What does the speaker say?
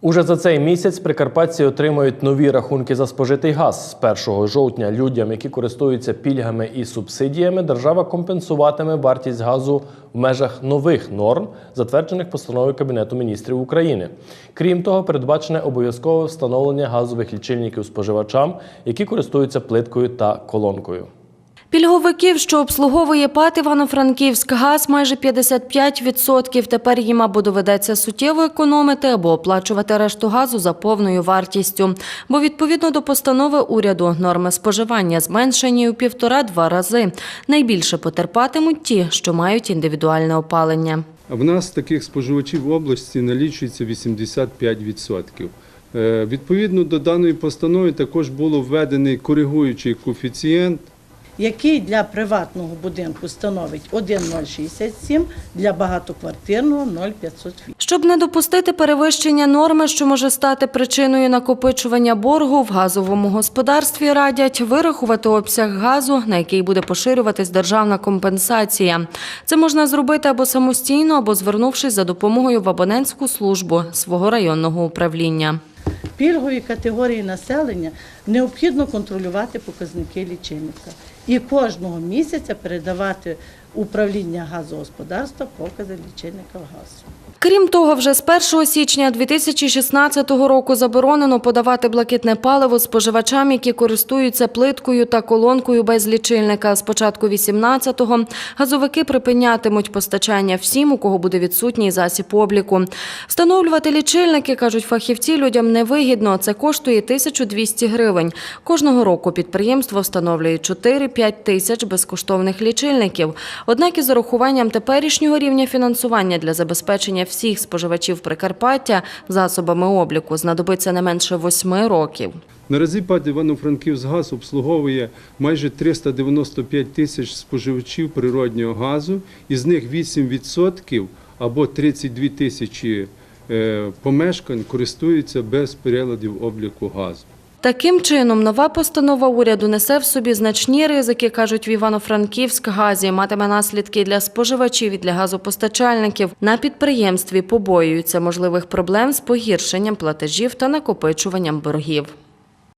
Уже за цей місяць прикарпатці отримають нові рахунки за спожитий газ. З 1 жовтня людям, які користуються пільгами і субсидіями, держава компенсуватиме вартість газу в межах нових норм, затверджених постановою Кабінету міністрів України. Крім того, передбачене обов'язкове встановлення газових лічильників споживачам, які користуються плиткою та колонкою. Пільговиків, що обслуговує ПАТ Івано-Франківськ газ, майже 55%. Тепер їм або доведеться суттєво економити, або оплачувати решту газу за повною вартістю. Бо відповідно до постанови уряду норми споживання зменшені у півтора-два рази. Найбільше потерпатимуть ті, що мають індивідуальне опалення. В нас таких споживачів в області налічується 85%. Е, Відповідно до даної постанови також було введений коригуючий коефіцієнт. Який для приватного будинку становить 1,067, для багатоквартирного 0,508. Щоб не допустити перевищення норми, що може стати причиною накопичування боргу, в газовому господарстві радять вирахувати обсяг газу, на який буде поширюватись державна компенсація. Це можна зробити або самостійно, або звернувшись за допомогою в абонентську службу свого районного управління. Пільгові категорії населення необхідно контролювати показники лічильника і кожного місяця передавати управління газогосподарства покази лічильника газу. Крім того, вже з 1 січня 2016 року заборонено подавати блакитне паливо споживачам, які користуються плиткою та колонкою без лічильника. З початку 18-го газовики припинятимуть постачання всім, у кого буде відсутній засіб обліку. Встановлювати лічильники, кажуть фахівці, людям невигідно. Це коштує 1200 гривень. Кожного року підприємство встановлює 4-5 тисяч безкоштовних лічильників. Однак із урахуванням теперішнього рівня фінансування для забезпечення всіх споживачів Прикарпаття засобами обліку знадобиться не менше 8 років. Наразі ПАД Івано-Франківськгаз обслуговує майже 395 тисяч споживачів природнього газу, із них 8% або 32 тисячі е, помешкань користуються без приладів обліку газу. Таким чином, нова постанова уряду несе в собі значні ризики, кажуть в Івано-Франківськ газі, матиме наслідки для споживачів і для газопостачальників. На підприємстві побоюються можливих проблем з погіршенням платежів та накопичуванням боргів.